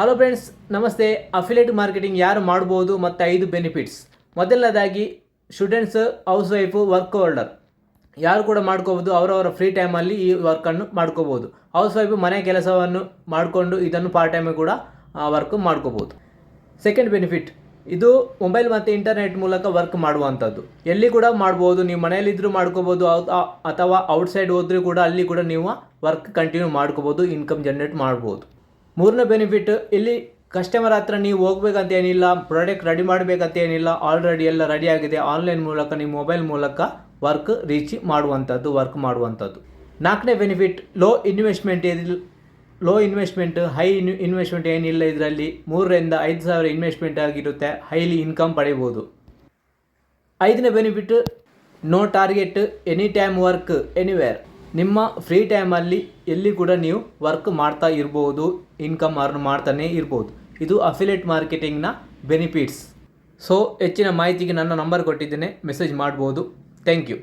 Hello friends ನಮಸ್ತೆ. Affiliate marketing ಯಾರು ಮಾಡ್ಬೋದು ಮತ್ತು ಐದು ಬೆನಿಫಿಟ್ಸ್ ಮೊದಲನೇದಾಗಿ students housewife work holder ಯಾರು ಕೂಡ ಮಾಡ್ಕೋಬೋದು, ಅವರವರ ಫ್ರೀ ಟೈಮಲ್ಲಿ ಈ ವರ್ಕನ್ನು ಮಾಡ್ಕೋಬೋದು. ಹೌಸ್ ವೈಫು ಮನೆ ಕೆಲಸವನ್ನು ಮಾಡಿಕೊಂಡು ಇದನ್ನು ಪಾರ್ಟ್ ಟೈಮ್ ಕೂಡ ವರ್ಕ್ ಮಾಡ್ಕೋಬೋದು. ಸೆಕೆಂಡ್ ಬೆನಿಫಿಟ್ ಇದು ಮೊಬೈಲ್ ಮತ್ತು ಇಂಟರ್ನೆಟ್ ಮೂಲಕ ವರ್ಕ್ ಮಾಡುವಂಥದ್ದು. ಎಲ್ಲಿ ಕೂಡ ಮಾಡ್ಬೋದು, ನೀವು ಮನೆಯಲ್ಲಿದ್ದರೂ ಮಾಡ್ಕೋಬೋದು ಅಥವಾ ಔಟ್ಸೈಡ್ ಹೋದರೂ ಕೂಡ ಅಲ್ಲಿ ಕೂಡ ನೀವು ವರ್ಕ್ ಕಂಟಿನ್ಯೂ ಮಾಡ್ಕೋಬೋದು ಇನ್ಕಮ್ ಜನ್ರೇಟ್ ಮಾಡ್ಬೋದು. ಮೂರನೇ ಬೆನಿಫಿಟ್ ಇಲ್ಲಿ ಕಸ್ಟಮರ್ ಹತ್ರ ನೀವು ಹೋಗ್ಬೇಕಂತ ಏನಿಲ್ಲ ಪ್ರಾಡಕ್ಟ್ ರೆಡಿ ಮಾಡಬೇಕಂತ ಏನಿಲ್ಲ ಆಲ್ರೆಡಿ ಎಲ್ಲ ರೆಡಿ ಆಗಿದೆ ಆನ್ಲೈನ್ ಮೂಲಕ, ನಿಮ್ಮ ಮೊಬೈಲ್ ಮೂಲಕ ವರ್ಕ್ ರೀಚ್ ಮಾಡುವಂಥದ್ದು ವರ್ಕ್ ಮಾಡುವಂಥದ್ದು. ನಾಲ್ಕನೇ ಬೆನಿಫಿಟ್ ಲೋ ಇನ್ವೆಸ್ಟ್ಮೆಂಟ್ ಇದಿಲ್ಲ low investment high in investment ಏನಿಲ್ಲ ಇದರಲ್ಲಿ, ಮೂರರಿಂದ ಐದು ಸಾವಿರ ಇನ್ವೆಸ್ಟ್ಮೆಂಟ್ ಆಗಿರುತ್ತೆ ಹೈಲಿ ಇನ್ಕಮ್ ಪಡೆಯಬಹುದು ಐದನೇ benefit no target any time work anywhere ನಿಮ್ಮ ಫ್ರೀ ಟೈಮಲ್ಲಿ ಎಲ್ಲಿ ಕೂಡ ನೀವು ವರ್ಕ್ ಮಾಡ್ತಾ ಇರ್ಬೋದು ಇನ್ಕಮ್ ಅರ್ನ್ ಮಾಡ್ತಾನೆ ಇರ್ಬೋದು. ಇದು ಅಫಿಲೇಟ್ ಮಾರ್ಕೆಟಿಂಗ್ನ ಬೆನಿಫಿಟ್ಸ್ ಸೊ ಹೆಚ್ಚಿನ ಮಾಹಿತಿಗೆ ನನ್ನ ನಂಬರ್ ಕೊಟ್ಟಿದ್ದೇನೆ ಮೆಸೇಜ್ ಮಾಡ್ಬೋದು. Thank you